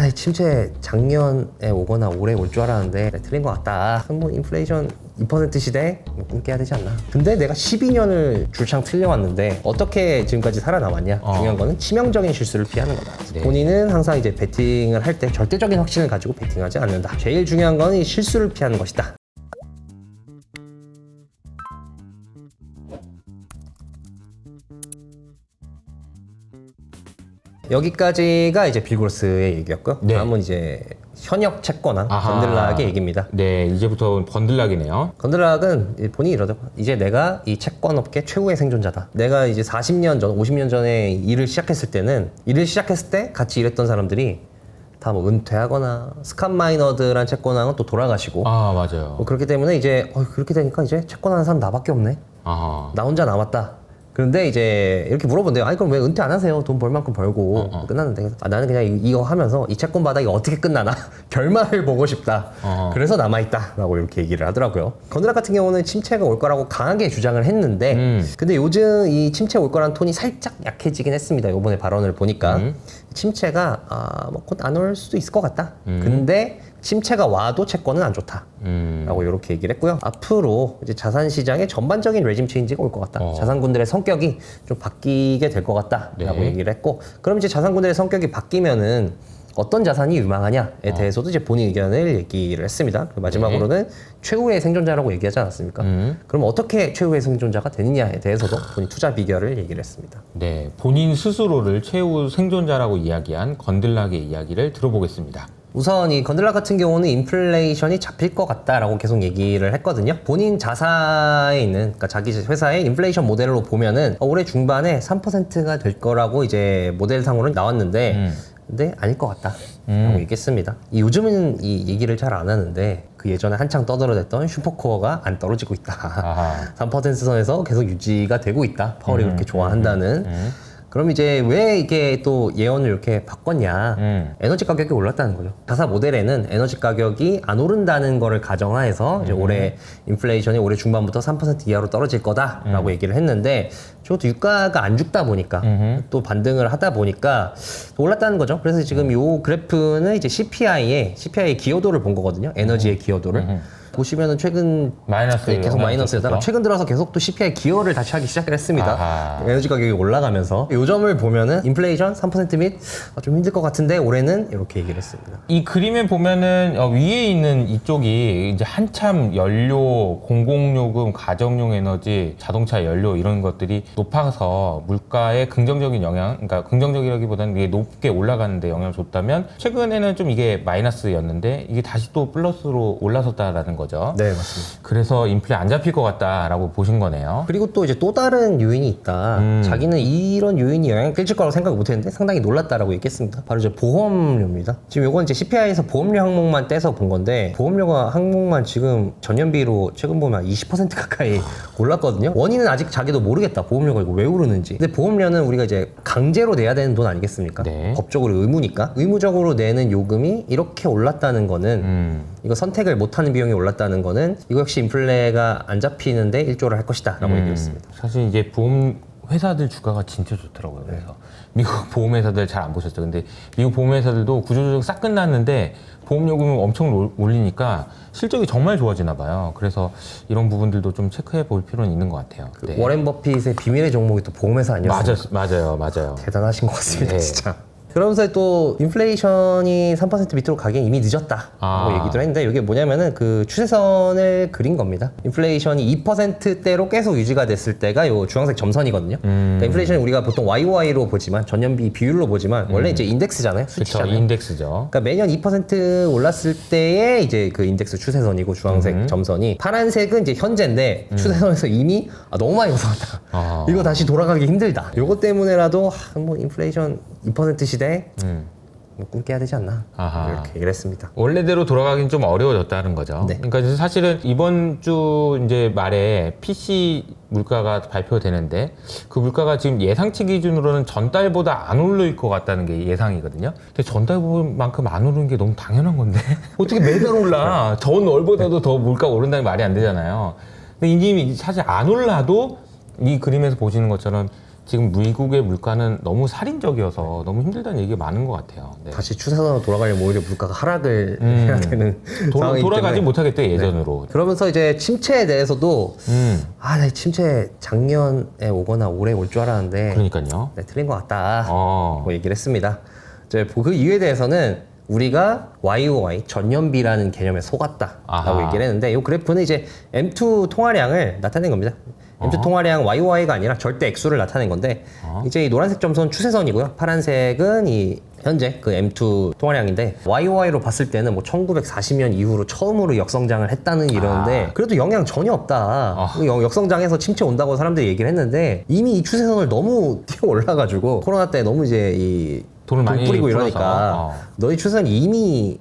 나 침체 작년에 오거나 올해 올 줄 알았는데 틀린 것 같다. 뭐 인플레이션 2% 시대에 뭐 꿈깨야 되지 않나. 근데 내가 12년을 줄창 틀려왔는데 어떻게 지금까지 살아남았냐. 어. 중요한 거는 치명적인 실수를 피하는 거다. 네. 본인은 항상 이제 베팅을 할 때 절대적인 확신을 가지고 베팅하지 않는다. 제일 중요한 건이 실수를 피하는 것이다. 여기까지가 이제 빌고스의 얘기였고요. 네. 다음은 이제 현역 채권왕 아하. 건들락의 얘기입니다. 네, 이제부터 번들락이네요. 건드락은 본인이 이러죠. 이제 내가 이 채권업계 최후의 생존자다. 내가 이제 40년 전, 50년 전에 일을 시작했을 때는 일을 시작했을 때 같이 일했던 사람들이 다 뭐 은퇴하거나 스칸 마이너드란 채권왕은 또 돌아가시고 아, 맞아요. 뭐 그렇기 때문에 이제 어, 그렇게 되니까 이제 채권하는 사람 나밖에 없네. 아하. 나 혼자 남았다. 그런데 이제 이렇게 물어본대요. 아니 그럼 왜 은퇴 안 하세요? 돈 벌 만큼 벌고 어, 끝났는데 아, 나는 그냥 이- 이거 하면서 이 채권 바닥이 어떻게 끝나나 결말을 보고 싶다. 어. 그래서 남아 있다라고 이렇게 얘기를 하더라고요. 건드락 같은 경우는 침체가 올 거라고 강하게 주장을 했는데 음. 근데 요즘 이 침체 올 거라는 톤이 살짝 약해지긴 했습니다. 이번에 발언을 보니까 음. 침체가 아, 뭐곧안 올 수도 있을 것 같다. 근데 침체가 와도 채권은 안 좋다. 음. 라고 이렇게 얘기를 했고요. 앞으로 이제 자산 시장에 전반적인 레짐 체인지가 올 것 같다. 어. 자산군들의 성격이 좀 바뀌게 될 것 같다라고 네. 얘기를 했고, 그럼 이제 자산군들의 성격이 바뀌면은 어떤 자산이 유망하냐에 대해서도 이제 본인 의견을 얘기를 했습니다. 그리고 마지막으로는 최후의 생존자라고 얘기하지 않았습니까? 음. 그럼 어떻게 최후의 생존자가 되느냐에 대해서도 본인 투자 비결을 얘기를 했습니다. 네, 본인 스스로를 최후 생존자라고 이야기한 건들락의 이야기를 들어보겠습니다. 우선 이 건들락 같은 경우는 인플레이션이 잡힐 것 같다라고 계속 얘기를 했거든요. 본인 자사에 있는 그러니까 자기 회사의 인플레이션 모델로 보면은 어, 올해 중반에 3%가 될 거라고 이제 모델상으로는 나왔는데 음. 근데 아닐 것 같다 라고 얘기했습니다. 이 요즘은 이 얘기를 잘 안 하는데 그 예전에 한창 떠들어댔던 슈퍼코어가 안 떨어지고 있다. 아하. 3% 선에서 계속 유지가 되고 있다. 파월이 그렇게 좋아한다는. 음. 그럼 이제 왜 이게 또 예언을 이렇게 바꿨냐? 음. 에너지 가격이 올랐다는 거죠. 자사 모델에는 에너지 가격이 안 오른다는 거를 가정하에서 이제 올해 인플레이션이 올해 중반부터 3% 이하로 떨어질 거다라고 얘기를 했는데 저것도 유가가 안 죽다 보니까 또 반등을 하다 보니까 올랐다는 거죠. 그래서 지금 요 그래프는 이제 CPI의 CPI의 기여도를 본 거거든요. 에너지의 기여도를. 보시면은 최근 마이너스 네, 계속 마이너스에다가 었죠 최근 들어서 계속 또 CPI 기여를 다시 하기 시작을 했습니다. 아하. 에너지 가격이 올라가면서 요 점을 보면은 인플레이션 3%및 아, 좀 힘들 것 같은데 올해는 이렇게 얘기를 했습니다. 이 그림에 보면은 어, 위에 있는 이쪽이 이제 한참 연료, 공공요금, 가정용 에너지, 자동차 연료 이런 것들이 높아서 물가에 긍정적인 영향, 그러니까 긍정적이라기보다는 이게 높게 올라가는데 영향을 줬다면 최근에는 좀 이게 마이너스였는데 이게 다시 또 플러스로 올라섰다라는 거죠. 네 맞습니다. 그래서 인플레 안 잡힐 것 같다라고 보신 거네요. 그리고 또 이제 또 다른 요인이 있다. 음. 자기는 이런 요인이 영향을 끼칠 거라고 생각 못 했는데 상당히 놀랐다라고 얘기했습니다. 바로 이제 보험료입니다. 지금 요건 이제 CPI에서 보험료 항목만 떼서 본 건데 보험료가 항목만 지금 전년비로 최근 보면 20% 가까이 올랐거든요. 원인은 아직 자기도 모르겠다. 보험료가 이거 왜 오르는지. 근데 보험료는 우리가 이제 강제로 내야 되는 돈 아니겠습니까? 네. 법적으로 의무니까. 의무적으로 내는 요금이 이렇게 올랐다는 거는 음. 이거 선택을 못 하는 비용이 올랐 다는 거는 이거 역시 인플레가 안 잡히는데 일조를 할 것이다 라고 음, 얘기했습니다. 사실 이제 보험 회사들 주가가 진짜 좋더라고요. 그래서 미국 보험 회사들 잘 안 보셨죠? 근데 미국 보험 회사들도 구조조정 싹 끝났는데 보험 요금을 엄청 올- 올리니까 실적이 정말 좋아지나 봐요. 그래서 이런 부분들도 좀 체크해 볼 필요는 있는 것 같아요. 네. 워렌 버핏의 비밀의 종목이 또 보험회사 아니었어요? 맞아요, 맞아요, 맞아요. 대단하신 것 같습니다, 네. 진짜. 그러면서 또 인플레이션이 3% 밑으로 가기엔 이미 늦었다라고 아. 얘기도 했는데 이게 뭐냐면은 그 추세선을 그린 겁니다. 인플레이션이 2%대로 계속 유지가 됐을 때가 요 주황색 점선이거든요. 음. 그러니까 인플레이션이 우리가 보통 YOY로 보지만 전년비 비율로 보지만 원래 이제 인덱스잖아요, 그렇죠, 수치잖아요. 인덱스죠. 그러니까 매년 2% 올랐을 때의 이제 그 인덱스 추세선이고 주황색 음. 점선이 파란색은 이제 현재인데 추세선에서 이미 아, 너무 많이 올라갔다. 아. 이거 다시 돌아가기 힘들다. 요거 때문에라도 아, 뭐 인플레이션 2% 시대에 음. 뭐 꿈깨야 되지 않나 아하. 이렇게 했습니다. 원래대로 돌아가긴 좀 어려워졌다는 거죠. 네. 그러니까 사실은 이번 주 이제 말에 PC 물가가 발표되는데 그 물가가 지금 예상치 기준으로는 전달보다 안 오를 것 같다는 게 예상이거든요. 근데 전달만큼 안 오르는 게 너무 당연한 건데 어떻게 매달 올라? 전 월보다도 더 물가 오른다는 말이 안 되잖아요. 근데 이님이 사실 안 올라도 이 그림에서 보시는 것처럼 지금 미국의 물가는 너무 살인적이어서 너무 힘들다는 얘기가 많은 것 같아요. 네. 다시 추세선으로 돌아가려면 오히려 물가가 하락을 음. 해야 되는 돌아, 상황이기 돌아가지 때문에. 못하겠대 예전으로. 그러면서 이제 침체에 대해서도 음, 아, 나 침체 작년에 오거나 올해 올 줄 알았는데 그러니까요. 네, 틀린 것 같다. 어, 고 얘기를 했습니다. 이제 그 이유에 대해서는 우리가 YOY 전년비라는 개념에 속았다라고 아하. 얘기를 했는데 이 그래프는 이제 M2 통화량을 나타낸 겁니다. M2 통화량 YOY가 아니라 절대 액수를 나타낸 건데 이제 이 노란색 점선 추세선이고요. 파란색은 이 현재 그 M2 통화량인데 YOY로 봤을 때는 뭐 1940년 이후로 처음으로 역성장을 했다는 이러는데 그래도 영향 전혀 없다. 역- 역성장해서 침체 온다고 사람들이 얘기를 했는데 이미 이 추세선을 너무 뛰어 올라가지고 코로나 때 너무 이제 이 돈을 많이 뿌리고 풀어서. 이러니까 어. 너희 추세선이 이미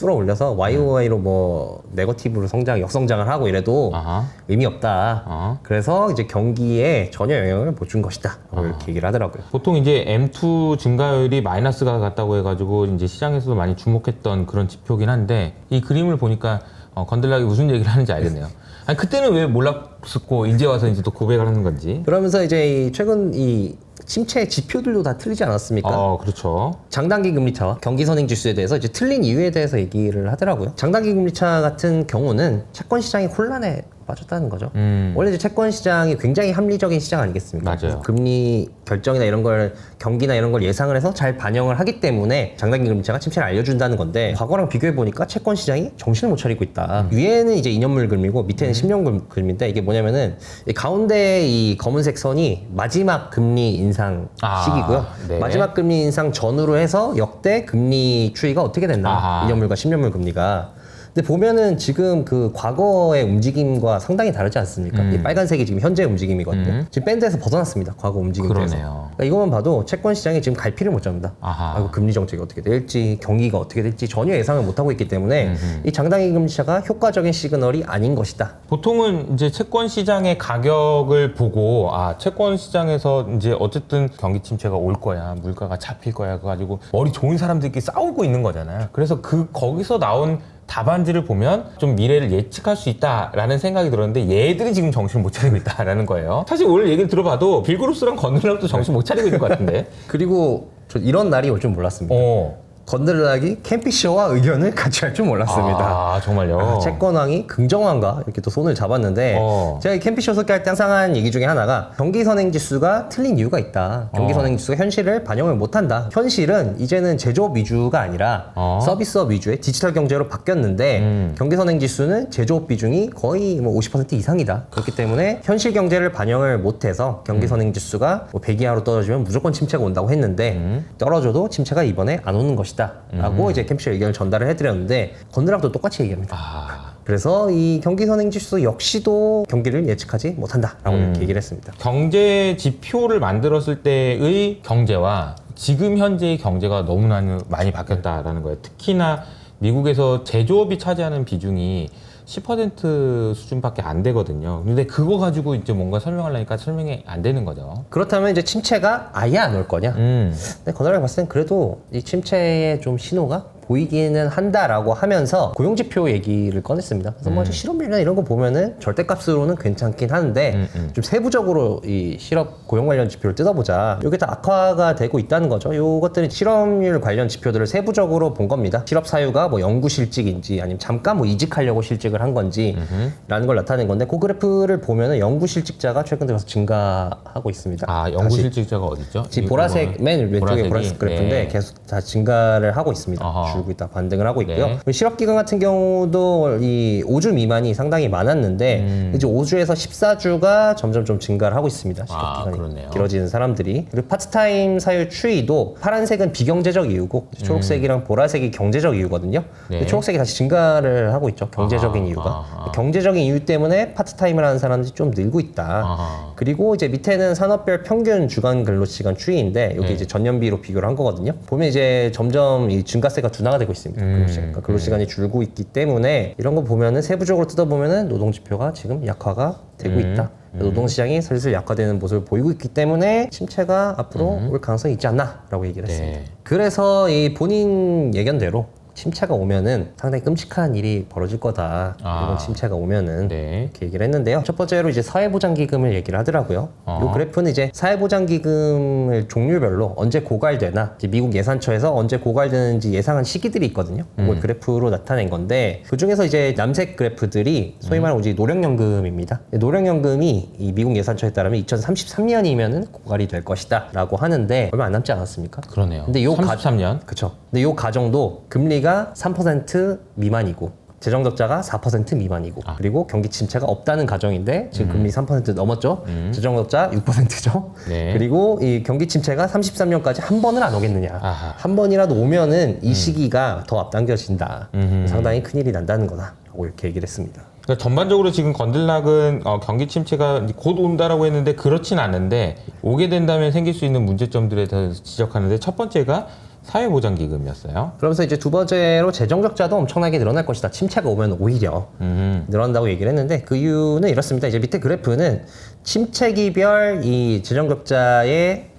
뚫어 올려서 YOY로 뭐 네거티브로 성장, 역성장을 하고 이래도 아하. 의미 없다. 어. 그래서 이제 경기에 전혀 영향을 못 준 것이다. 라고 이렇게 얘기를 하더라고요. 보통 이제 M2 증가율이 마이너스가 같다고 해가지고 이제 시장에서도 많이 주목했던 그런 지표긴 한데 이 그림을 보니까 어, 건들락이 무슨 얘기를 하는지 알겠네요. 아니 그때는 왜 몰랐었고 이제 와서 이제 또 고백을 하는 건지. 그러면서 이제 이 최근 이 침체 지표들도 다 틀리지 않았습니까? 어 그렇죠. 장단기 금리차와 경기 선행 지수에 대해서 이제 틀린 이유에 대해서 얘기를 하더라고요. 장단기 금리차 같은 경우는 채권 시장이 혼란에 빠졌다는 거죠. 음. 원래 이제 채권 시장이 굉장히 합리적인 시장 아니겠습니까? 맞아요. 금리 결정이나 이런 걸 경기나 이런 걸 예상을 해서 잘 반영을 하기 때문에 장단기 금리차가 침체를 알려준다는 건데 과거랑 비교해 보니까 채권 시장이 정신을 못 차리고 있다. 음. 위에는 이제 2년물 금리고 밑에는 10년 금- 금리인데 이게 뭐냐면은 이 가운데 이 검은색 선이 마지막 금리 인상 아, 시기고요. 네. 마지막 금리 인상 전후로 해서 역대 금리 추이가 어떻게 됐나? 아하. 2년물과 10년물 금리가. 근데 보면은 지금 그 과거의 움직임과 상당히 다르지 않습니까? 음. 이 빨간색이 지금 현재 움직임이거든요. 지금 밴드에서 벗어났습니다. 과거 움직임에서. 그러네요. 그러니까 이것만 봐도 채권 시장이 지금 갈피를 못 잡니다. 아하. 아이고, 금리 정책이 어떻게 될지, 경기가 어떻게 될지 전혀 예상을 못 하고 있기 때문에 이 장단기 금리차가 효과적인 시그널이 아닌 것이다. 보통은 이제 채권 시장의 가격을 보고 아 채권 시장에서 이제 어쨌든 경기 침체가 올 거야 물가가 잡힐 거야 그래가지고 머리 좋은 사람들끼리 싸우고 있는 거잖아요. 그래서 그 거기서 나온 답안지를 보면 좀 미래를 예측할 수 있다라는 생각이 들었는데 얘들이 지금 정신을 못 차리고 있다라는 거예요. 사실 오늘 얘기를 들어봐도 빌그루스랑 건드락도 정신 못 차리고 있는 것 같은데. 그리고 저 이런 날이 올 줄 몰랐습니다. 어. 건들락이 캠피쇼와 의견을 같이 할 줄 몰랐습니다. 아 정말요. 아, 채권왕이 긍정왕과 이렇게 또 손을 잡았는데 어. 제가 이 캠피쇼 소개할 때 항상 한 얘기 중에 하나가 경기 선행 지수가 틀린 이유가 있다. 경기 어. 선행 지수가 현실을 반영을 못한다. 현실은 이제는 제조업 위주가 아니라 어. 서비스업 위주의 디지털 경제로 바뀌었는데 음. 경기 선행 지수는 제조업 비중이 거의 뭐 50% 이상이다. 그렇기 때문에 현실 경제를 반영을 못해서 경기 선행 지수가 뭐100 이하로 떨어지면 무조건 침체가 온다고 했는데 음. 떨어져도 침체가 이번에 안 오는 것이다. 라고 이제 캠피쇼 의견을 전달을 해드렸는데 건드락도 똑같이 얘기합니다. 아. 그래서 이 경기 선행 지수 역시도 경기를 예측하지 못한다라고 음. 이렇게 얘기를 했습니다. 경제 지표를 만들었을 때의 경제와 지금 현재의 경제가 너무나 많이 바뀌었다라는 거예요. 특히나 미국에서 제조업이 차지하는 비중이 10% 수준밖에 안 되거든요. 근데 그거 가지고 이제 뭔가 설명하려니까 설명이 안 되는 거죠. 그렇다면 이제 침체가 아예 안 올 거냐? 음. 근데 건드락이 봤을 땐 그래도 이 침체의 좀 신호가 보이기는 한다라고 하면서 고용지표 얘기를 꺼냈습니다. 그래서 뭐 실업률이나 이런 거 보면은 절대값으로는 괜찮긴 한데 음, 음. 좀 세부적으로 이 실업 고용 관련 지표를 뜯어보자. 이게 다 악화가 되고 있다는 거죠. 요것들은 실업률 관련 지표들을 세부적으로 본 겁니다. 실업 사유가 뭐 연구 실직인지 아니면 잠깐 뭐 이직하려고 실직을 한 건지라는 걸 나타낸 건데 그 그래프를 보면은 연구 실직자가 최근 들어서 증가하고 있습니다. 아, 연구 다시 실직자가 어딨죠? 지금 이 보라색? 맨 왼쪽에 보라색이? 보라색 그래프인데 네. 계속 다 증가를 하고 있습니다. 아하. 줄고 있다 반등을 하고 있고요. 네. 실업 기간 같은 경우도 이 5주 미만이 상당히 많았는데 음. 이제 5주에서 14주가 점점 좀 증가를 하고 있습니다. 실업 아, 기간이 그렇네요. 길어지는 사람들이 그리고 파트타임 사유 추이도 파란색은 비경제적 이유고 초록색이랑 보라색이 경제적 이유거든요. 네. 초록색이 다시 증가를 하고 있죠. 경제적인 아하, 이유가 아하. 경제적인 이유 때문에 파트타임을 하는 사람들이 좀 늘고 있다. 아하. 그리고 이제 밑에는 산업별 평균 주간 근로 시간 추이인데 여기 네. 이제 전년비로 비교를 한 거거든요. 보면 이제 점점 이 증가세가 둔화가 되고 있습니다. 음, 근로시간. 그러니까 근로시간이 줄고 있기 때문에 이런 거 보면은 세부적으로 뜯어보면은 노동 지표가 지금 약화가 되고 음, 있다. 노동시장이 슬슬 약화되는 모습을 보이고 있기 때문에 침체가 앞으로 올 가능성이 있지 않나라고 얘기를 했습니다. 네. 그래서 이 본인 예견대로 침체가 오면은 상당히 끔찍한 일이 벌어질 거다. 아. 이번 침체가 오면은 네. 이렇게 얘기를 했는데요. 첫 번째로 이제 사회보장기금을 얘기를 하더라고요. 어. 이 그래프는 이제 사회보장기금을 종류별로 언제 고갈되나 이제 미국 예산처에서 언제 고갈되는지 예상한 시기들이 있거든요. 그걸 음. 그래프로 나타낸 건데 그 중에서 이제 남색 그래프들이 소위 음. 말하는 이제 노령연금입니다. 노령연금이 이 미국 예산처에 따르면 2033년이면은 고갈이 될 것이다라고 하는데 얼마 안 남지 않았습니까? 그러네요. 근데 요 가- 33년. 그쵸. 근데 요 가정도 금리가 3% 미만이고 재정 적자가 4% 미만이고 아. 그리고 경기 침체가 없다는 가정인데 지금 금리 3% 넘었죠. 재정 적자 6%죠. 음. 네. 그리고 이 경기 침체가 33년까지 한 번은 안 오겠느냐. 아하. 음. 한 번이라도 오면은 이 시기가 더 앞당겨진다. 음흠. 상당히 큰 일이 난다는 거다라고 이렇게 얘기를 했습니다. 그러니까 전반적으로 지금 건들락은 어, 경기 침체가 곧 온다라고 했는데 그렇진 않은데 오게 된다면 생길 수 있는 문제점들에 대해서 지적하는데 첫 번째가 사회보장기금이었어요. 그러면서 이제 두 번째로 재정 적자도 엄청나게 늘어날 것이다. 침체가 오면 오히려 음. 늘어난다고 얘기를 했는데 그 이유는 이렇습니다. 이제 밑에 그래프는 침체기별 이 재정적자의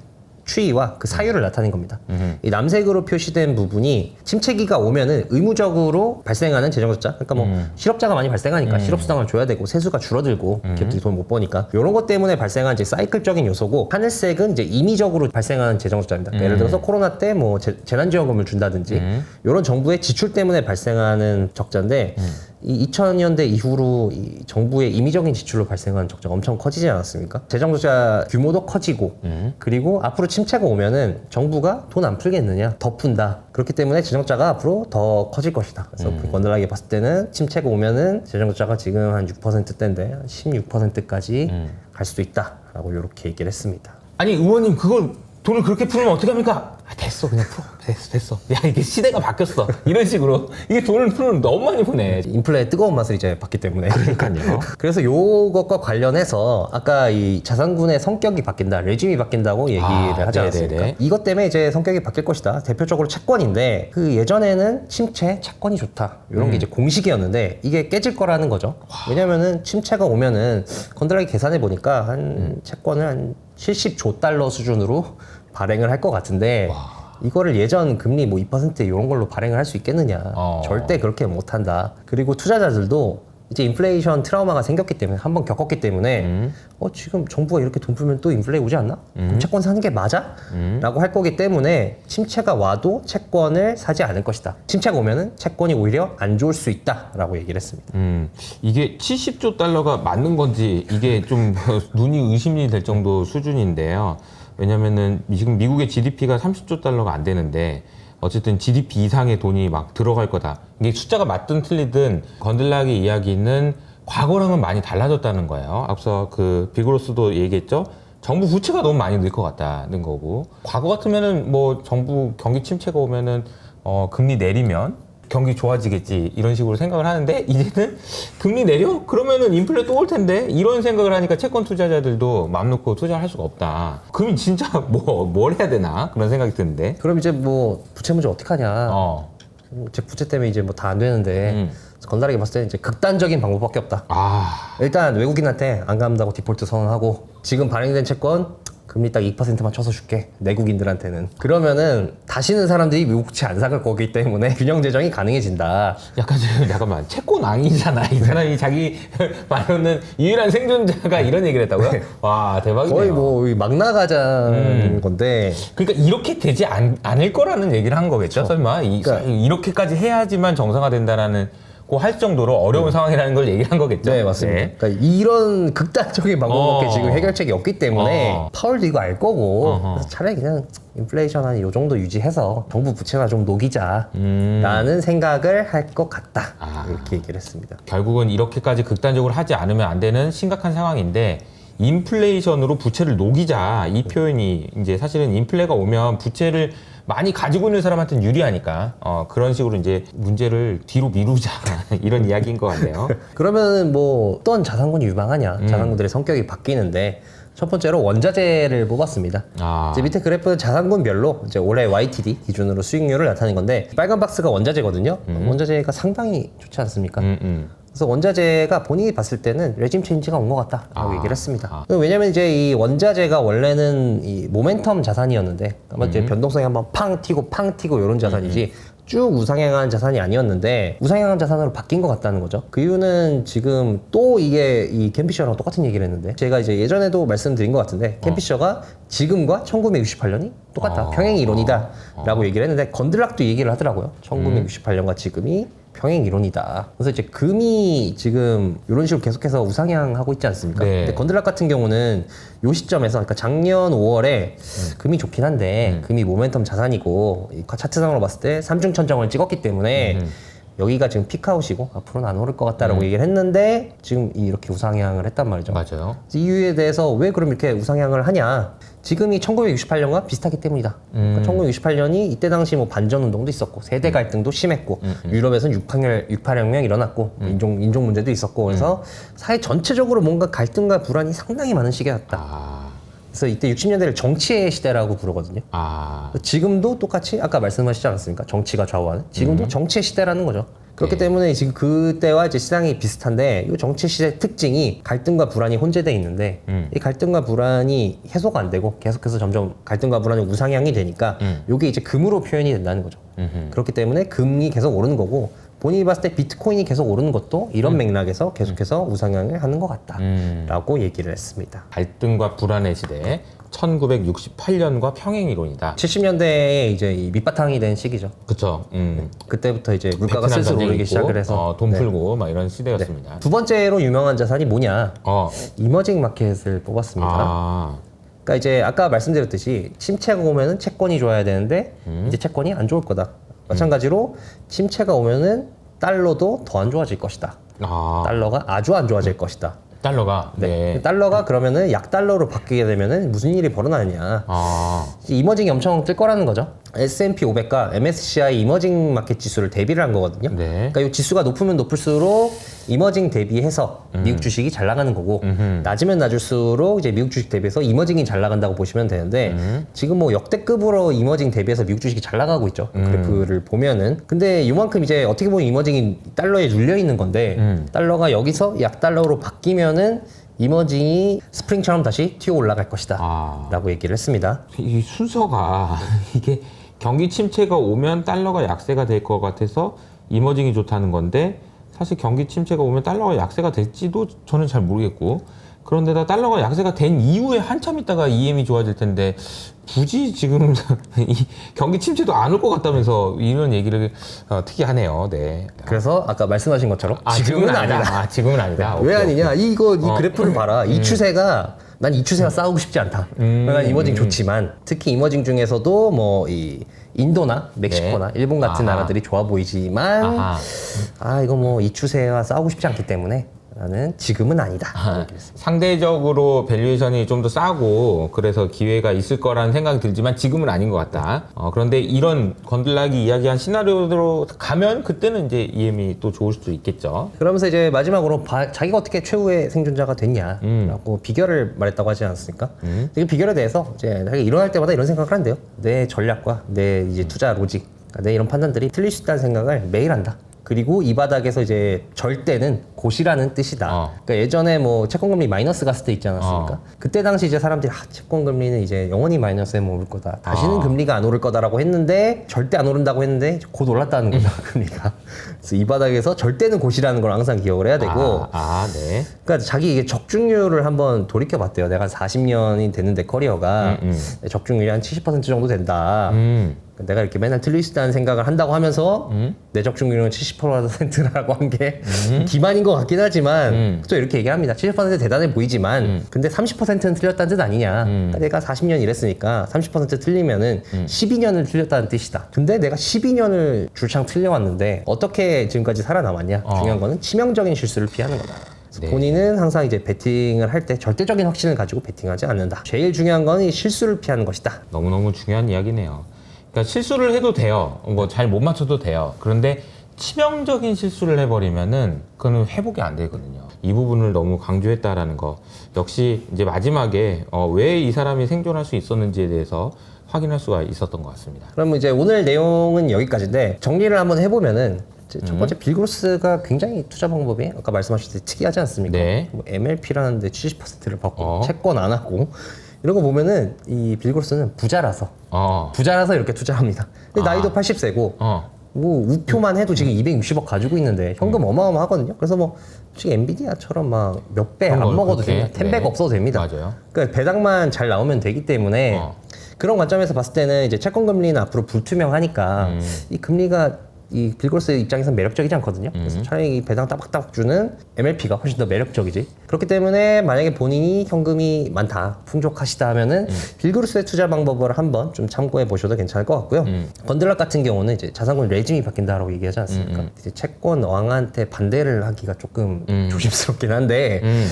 추이와 그 사유를 나타낸 겁니다. 이 남색으로 표시된 부분이 침체기가 오면은 의무적으로 발생하는 재정적자, 그러니까 뭐 실업자가 많이 발생하니까 실업수당을 줘야 되고 세수가 줄어들고 기업들이 돈 못 버니까 이런 것 때문에 발생한 이제 사이클적인 요소고 하늘색은 이제 임의적으로 발생하는 재정적자입니다. 그러니까 예를 들어서 코로나 때 뭐 재난지원금을 준다든지 이런 정부의 지출 때문에 발생하는 적자인데 이 2000년대 이후로 이 정부의 임의적인 지출로 발생한 적자가 엄청 커지지 않았습니까? 재정 적자 규모도 커지고 그리고 앞으로 침체가 오면은 정부가 돈 안 풀겠느냐? 더 푼다. 그렇기 때문에 재정 적자가 앞으로 더 커질 것이다. 그래서 건드라게 봤을 때는 침체가 오면은 재정 적자가 지금 한 6%대인데 16%까지 갈 수도 있다라고 이렇게 얘기를 했습니다. 아니 의원님 그걸 돈을 그렇게 풀면 어떻게 합니까? 아, 됐어 그냥 풀어 됐어 됐어 야 이게 시대가 바뀌었어 이런 식으로 이게 돈을 풀면 너무 많이 푸네 인플레의 뜨거운 맛을 이제 봤기 때문에. 그러니까요. 그래서 요것과 관련해서 아까 이 자산군의 성격이 바뀐다, 레짐이 바뀐다고 얘기를 아, 하지 네네네. 않았습니까? 이것 때문에 이제 성격이 바뀔 것이다. 대표적으로 채권인데 그 예전에는 침체, 채권이 좋다. 이런 음. 게 이제 공식이었는데 이게 깨질 거라는 거죠. 왜냐면은 침체가 오면은 건드라기 계산해 보니까 한 음. 채권을 한 70조 달러 수준으로 발행을 할 것 같은데 이거를 예전 금리 뭐 2% 이런 걸로 발행을 할 수 있겠느냐? 어. 절대 그렇게 못 한다. 그리고 투자자들도 이제 인플레이션 트라우마가 생겼기 때문에 한 번 겪었기 때문에 음. 어 지금 정부가 이렇게 돈 풀면 또 인플레 오지 않나? 그럼 채권 사는 게 맞아? 라고 할 거기 때문에 침체가 와도 채권을 사지 않을 것이다. 침체가 오면은 채권이 오히려 안 좋을 수 있다라고 얘기를 했습니다. 음, 이게 70조 달러가 맞는 건지 이게 좀 눈이 의심이 될 정도 수준인데요. 왜냐면은 지금 미국의 GDP가 30조 달러가 안 되는데 어쨌든 GDP 이상의 돈이 막 들어갈 거다. 이게 숫자가 맞든 틀리든 건들락의 이야기는 과거랑은 많이 달라졌다는 거예요. 앞서 그 비그로스도 얘기했죠. 정부 부채가 너무 많이 늘 것 같다는 거고 과거 같으면은 뭐 정부 경기 침체가 오면은 어 금리 내리면 경기 좋아지겠지 이런 식으로 생각을 하는데 이제는 금리 내려 그러면은 인플레 또 올 텐데 이런 생각을 하니까 채권 투자자들도 마음 놓고 투자할 수가 없다. 그럼 진짜 뭐 뭘 해야 되나 그런 생각이 드는데. 그럼 이제 뭐 부채 문제 어떡하냐? 어. 제 부채 때문에 이제 뭐 다 안 되는데 음. 건달하게 봤을 때 이제 극단적인 방법밖에 없다. 아. 일단 외국인한테 안 갚는다고 디폴트 선언하고 지금 발행된 채권 금리 딱 2%만 쳐서 줄게 내국인들한테는. 그러면은 다시는 사람들이 미국채 안 사갈 거기 때문에 균형 재정이 가능해진다. 약간 지금 잠깐만 채권 왕이잖아. 이 사람이 자기 말로는 유일한 생존자가 이런 얘기를 했다고요? 와 대박이네요. 거의 뭐 막 나가자는 건데. 그러니까 이렇게 되지 않, 않을 거라는 얘기를 한 거겠죠, 설마? 이, 그러니까- 이렇게까지 해야지만 정상화된다라는 고 할 정도로 어려운 상황이라는 걸 얘기한 거겠죠. 네 맞습니다 네. 그러니까 이런 극단적인 방법밖에 어. 지금 해결책이 없기 때문에 어. 파월도 이거 알 거고 어허. 그래서 차라리 그냥 인플레이션 한 요 정도 유지해서 정부 부채나 좀 녹이자 음. 라는 생각을 할 것 같다 아. 이렇게 얘기를 했습니다 결국은 이렇게까지 극단적으로 하지 않으면 안 되는 심각한 상황인데 인플레이션으로 부채를 녹이자 이 표현이 이제 사실은 인플레가 오면 부채를 많이 가지고 있는 사람한테는 유리하니까 어, 그런 식으로 이제 문제를 뒤로 미루자 이런 이야기인 것 같네요. 그러면 뭐 어떤 자산군이 유망하냐? 음. 자산군들의 성격이 바뀌는데 첫 번째로 원자재를 뽑았습니다. 아. 이제 밑에 그래프는 자산군별로 이제 올해 YTD 기준으로 수익률을 나타낸 건데 빨간 박스가 원자재거든요. 원자재가 상당히 좋지 않습니까? 음, 음. 그래서 원자재가 본인이 봤을 때는 레짐 체인지가 온 것 같다라고 아. 얘기를 했습니다. 아. 왜냐면 이제 이 원자재가 원래는 이 모멘텀 자산이었는데 아마 음. 이제 변동성이 한번 팡 튀고 팡 튀고 이런 자산이지 쭉 우상향한 자산이 아니었는데 우상향한 자산으로 바뀐 것 같다는 거죠. 그 이유는 지금 또 이게 이 캠피셔랑 똑같은 얘기를 했는데 제가 이제 예전에도 말씀드린 것 같은데 캠피셔가 지금과 1968년이 똑같다. 어. 평행 이론이다라고 얘기를 했는데 건들락도 얘기를 하더라고요. 1968년과 지금이 평행 이론이다. 그래서 이제 금이 지금 이런 식으로 계속해서 우상향하고 있지 않습니까? 네. 근데 건들락 같은 경우는 요 시점에서 그러니까 작년 5월에 금이 좋긴 한데 금이 모멘텀 자산이고 이 차트상으로 봤을 때 삼중 천정을 찍었기 때문에 여기가 지금 피크아웃이고 앞으로는 안 오를 것 같다라고 얘기를 했는데 지금 이렇게 우상향을 했단 말이죠. 맞아요. 이유에 대해서 왜 그럼 이렇게 우상향을 하냐? 지금이 1968년과 비슷하기 때문이다. 그러니까 1968년이 이때 당시 뭐 반전 운동도 있었고 세대 갈등도 심했고 유럽에서는 68혁명, 68혁명 일어났고 인종 인종 문제도 있었고 그래서 사회 전체적으로 뭔가 갈등과 불안이 상당히 많은 시기였다. 아, 그래서 이때 60년대를 정치의 시대라고 부르거든요. 아, 지금도 똑같이 아까 말씀하시지 않았습니까? 정치가 좌우하는 지금도 정치의 시대라는 거죠. 그렇기 네. 때문에 지금 그때와 이제 시장이 비슷한데 이 정치 시대 특징이 갈등과 불안이 혼재돼 있는데 음. 이 갈등과 불안이 해소가 안 되고 계속해서 점점 갈등과 불안이 우상향이 되니까 음. 이게 이제 금으로 표현이 된다는 거죠. 음흠. 그렇기 때문에 금이 계속 오르는 거고 본인이 봤을 때 비트코인이 계속 오르는 것도 이런 맥락에서 계속해서 우상향을 하는 것 음. 같다라고 얘기를 했습니다. 갈등과 불안의 시대 1968년과 평행 이론이다. 70년대에 이제 이 밑바탕이 된 시기죠. 그쵸. 음. 그때부터 이제 물가가 베트남 슬슬 전쟁이 오르기 있고, 시작을 해서 어, 돈 네. 풀고 막 이런 시대였습니다. 두 번째로 유명한 자산이 뭐냐? 어, 이머징 마켓을 뽑았습니다. 아, 그러니까 이제 아까 말씀드렸듯이 침체가 오면은 채권이 좋아야 되는데 음. 이제 채권이 안 좋을 거다. 마찬가지로 침체가 오면은 달러도 더 안 좋아질 것이다. 아, 달러가 아주 안 좋아질 것이다. 달러가 네. 달러가 그러면은 약달러로 바뀌게 되면은 무슨 일이 벌어나느냐? 아, 이머징이 엄청 뜰 거라는 거죠. S&P 500과 MSCI 이머징 마켓 지수를 대비를 한 거거든요. 네. 그러니까 이 지수가 높으면 높을수록 이머징 대비해서 미국 주식이 잘 나가는 거고 낮으면 낮을수록 이제 미국 주식 대비해서 이머징이 잘 나간다고 보시면 되는데 지금 뭐 역대급으로 이머징 대비해서 미국 주식이 잘 나가고 있죠. 그래프를 보면은 근데 이만큼 이제 어떻게 보면 이머징이 달러에 눌려 있는 건데 달러가 여기서 약 달러로 바뀌면은 이머징이 스프링처럼 다시 튀어 올라갈 것이다. 아. 라고 얘기를 했습니다. 이 순서가 이게 경기 침체가 오면 달러가 약세가 될 것 같아서 이머징이 좋다는 건데 사실 경기 침체가 오면 달러가 약세가 될지도 저는 잘 모르겠고 그런데다 달러가 약세가 된 이후에 한참 있다가 EM이 좋아질 텐데 굳이 지금 이 경기 침체도 안 올 것 같다면서 이런 얘기를 어, 특이 하네요. 네. 그래서 아까 말씀하신 것처럼 아, 지금은 아니다. 아, 지금은 아니다. 왜 아니냐? 이거 이 어. 그래프를 봐라. 이 추세가 난 이 추세가 싸우고 싶지 않다. 난 이머징 좋지만 특히 이머징 중에서도 뭐 이 인도나 멕시코나 일본 같은 네. 아하. 나라들이 좋아 보이지만 아하. 아 이거 뭐 이 추세와 싸우고 싶지 않기 때문에 나는 지금은 아니다. 아, 상대적으로 밸류에이션이 좀 더 싸고 그래서 기회가 있을 거라는 생각이 들지만 지금은 아닌 것 같다. 어, 그런데 이런 건들락이 이야기한 시나리오로 가면 그때는 이제 EM이 또 좋을 수도 있겠죠. 그러면서 이제 마지막으로 바- 자기가 어떻게 최후의 생존자가 됐냐라고 음. 비결을 말했다고 하지 않았습니까? 이 비결에 대해서 이제 자기가 일어날 때마다 이런 생각을 한대요. 내 전략과 내 이제 투자 로직, 내 이런 판단들이 틀릴 수 있다는 생각을 매일 한다. 그리고 이 바닥에서 이제 절대는 곧이라는 뜻이다. 어. 그러니까 예전에 뭐 채권금리 마이너스 갔을 때 있지 않았습니까? 어. 그때 당시 이제 사람들이 아, 채권금리는 이제 영원히 마이너스에 머물 거다. 다시는 어. 금리가 안 오를 거다라고 했는데 절대 안 오른다고 했는데 곧 올랐다는 거죠 금리가. 그래서 이 바닥에서 절대는 곧이라는 걸 항상 기억을 해야 되고 아, 아, 네. 그러니까 자기 이게 적중률을 한번 돌이켜 봤대요. 내가 40년이 됐는데 커리어가 음, 내 적중률이 한 70% 정도 된다. 음. 그러니까 내가 이렇게 맨날 틀릴 수 있다는 생각을 한다고 하면서 내 적 중률은 70%라고 한 게 기만인 것 같긴 하지만 음. 또 이렇게 얘기합니다. 70% 대단해 보이지만 근데 30%는 틀렸다는 뜻 아니냐. 음. 그러니까 내가 40년 일했으니까 30% 틀리면은 12년을 틀렸다는 뜻이다. 근데 내가 12년을 줄창 틀려왔는데 어떻게 지금까지 살아남았냐. 어. 중요한 거는 치명적인 실수를 피하는 거다. 네. 본인은 항상 이제 베팅을 할 때 절대적인 확신을 가지고 베팅하지 않는다. 제일 중요한 건 이 실수를 피하는 것이다. 너무너무 중요한 이야기네요. 그러니까 실수를 해도 돼요. 뭐 잘 못 맞춰도 돼요. 그런데 치명적인 실수를 해버리면은 그거는 회복이 안 되거든요. 이 부분을 너무 강조했다라는 거. 역시 이제 마지막에 어, 왜 이 사람이 생존할 수 있었는지에 대해서 확인할 수가 있었던 것 같습니다. 그러면 이제 오늘 내용은 여기까지인데 정리를 한번 해보면은 이제 첫 번째 빌그로스가 굉장히 투자 방법이 아까 말씀하셨듯이 특이하지 않습니까? 네. 뭐 MLP라는데 70%를 받고 어. 채권 안 하고 이런 거 보면은 이 빌그로스는 부자라서 어, 부자라서 이렇게 투자합니다. 근데 아. 나이도 80세고 어, 뭐 우표만 해도 지금 260억 가지고 있는데 현금 어마어마하거든요. 그래서 뭐 솔직히 엔비디아처럼 막 몇 배 안 그런 걸 먹어도 그렇게, 됩니다. 텐백 네. 없어도 됩니다. 맞아요. 그러니까 배당만 잘 나오면 되기 때문에 어. 그런 관점에서 봤을 때는 이제 채권 금리는 앞으로 불투명하니까 음. 이 금리가 이 빌고스 입장에서 매력적이지 않거든요. 음. 그래서 차라리 이 배당 따박따박 주는 MLP가 훨씬 더 매력적이지. 그렇기 때문에 만약에 본인이 현금이 많다, 풍족하시다 하면은 음. 빌고스의 투자 방법을 한번 좀 참고해 보셔도 괜찮을 것 같고요. 음. 건들락 같은 경우는 이제 자산권 레짐이 바뀐다라고 얘기하지 않습니까? 이제 채권 왕한테 반대를 하기가 조금 음. 조심스럽긴 한데 음.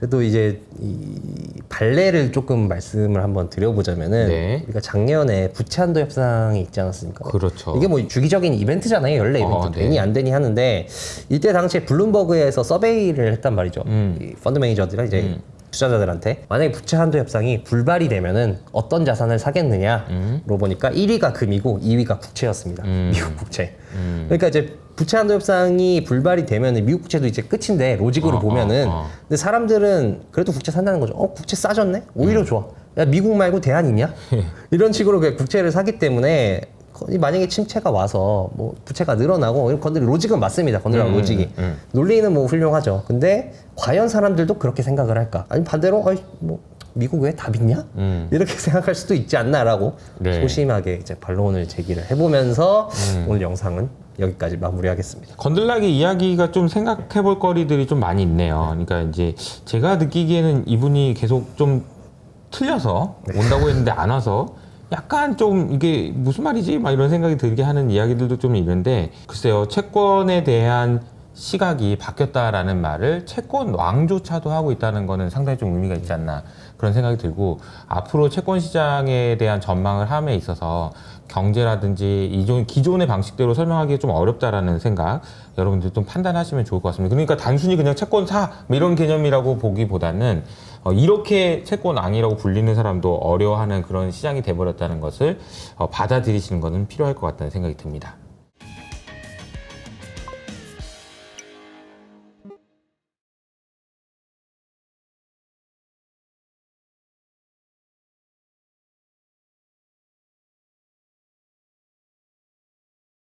그래도 이제 이 발레를 조금 말씀을 한번 드려보자면은 네. 우리가 작년에 부채 한도 협상이 있지 않았습니까? 그렇죠. 이게 뭐 주기적인 이벤트잖아요. 연례 이벤트. 어, 네. 되니 안 되니 하는데 이때 당시에 블룸버그에서 서베이를 했단 말이죠. 음. 이 펀드 매니저들이 이제 투자자들한테 만약에 부채 한도 협상이 불발이 되면은 어떤 자산을 사겠느냐로 보니까 1위가 금이고 2위가 국채였습니다. 음. 미국 국채. 음. 그러니까 이제 부채 한도 협상이 불발이 되면 미국 국채도 이제 끝인데 로직으로 어, 보면은 어, 어. 근데 사람들은 그래도 국채 산다는 거죠. 어 국채 싸졌네. 오히려 좋아. 야 미국 말고 대안 있냐? 이런 식으로 그 국채를 사기 때문에 거- 만약에 침체가 와서 뭐 부채가 늘어나고 이런 건들 로직은 맞습니다. 건드락 음, 로직이 음. 논리는 뭐 훌륭하죠. 근데 과연 사람들도 그렇게 생각을 할까? 아니 반대로 어이 뭐 미국 왜 답 있냐? 음. 이렇게 생각할 수도 있지 않나라고 네. 소심하게 이제 반론을 제기를 해보면서 음. 오늘 영상은 여기까지 마무리하겠습니다. 건들락의 이야기가 좀 생각해 볼 거리들이 좀 많이 있네요. 그러니까 이제 제가 느끼기에는 이분이 계속 좀 틀려서 온다고 했는데 안 와서 약간 좀 이게 무슨 말이지? 막 이런 생각이 들게 하는 이야기들도 좀 있는데 글쎄요. 채권에 대한 시각이 바뀌었다라는 말을 채권 왕조차도 하고 있다는 거는 상당히 좀 의미가 있지 않나 그런 생각이 들고 앞으로 채권 시장에 대한 전망을 함에 있어서 경제라든지 이종 기존의 방식대로 설명하기 좀 어렵다라는 생각 여러분들 좀 판단하시면 좋을 것 같습니다. 그러니까 단순히 그냥 채권 사뭐 이런 개념이라고 보기보다는 어, 이렇게 채권 왕이라고 불리는 사람도 어려워하는 그런 시장이 돼버렸다는 것을 어, 받아들이시는 것은 필요할 것 같다는 생각이 듭니다.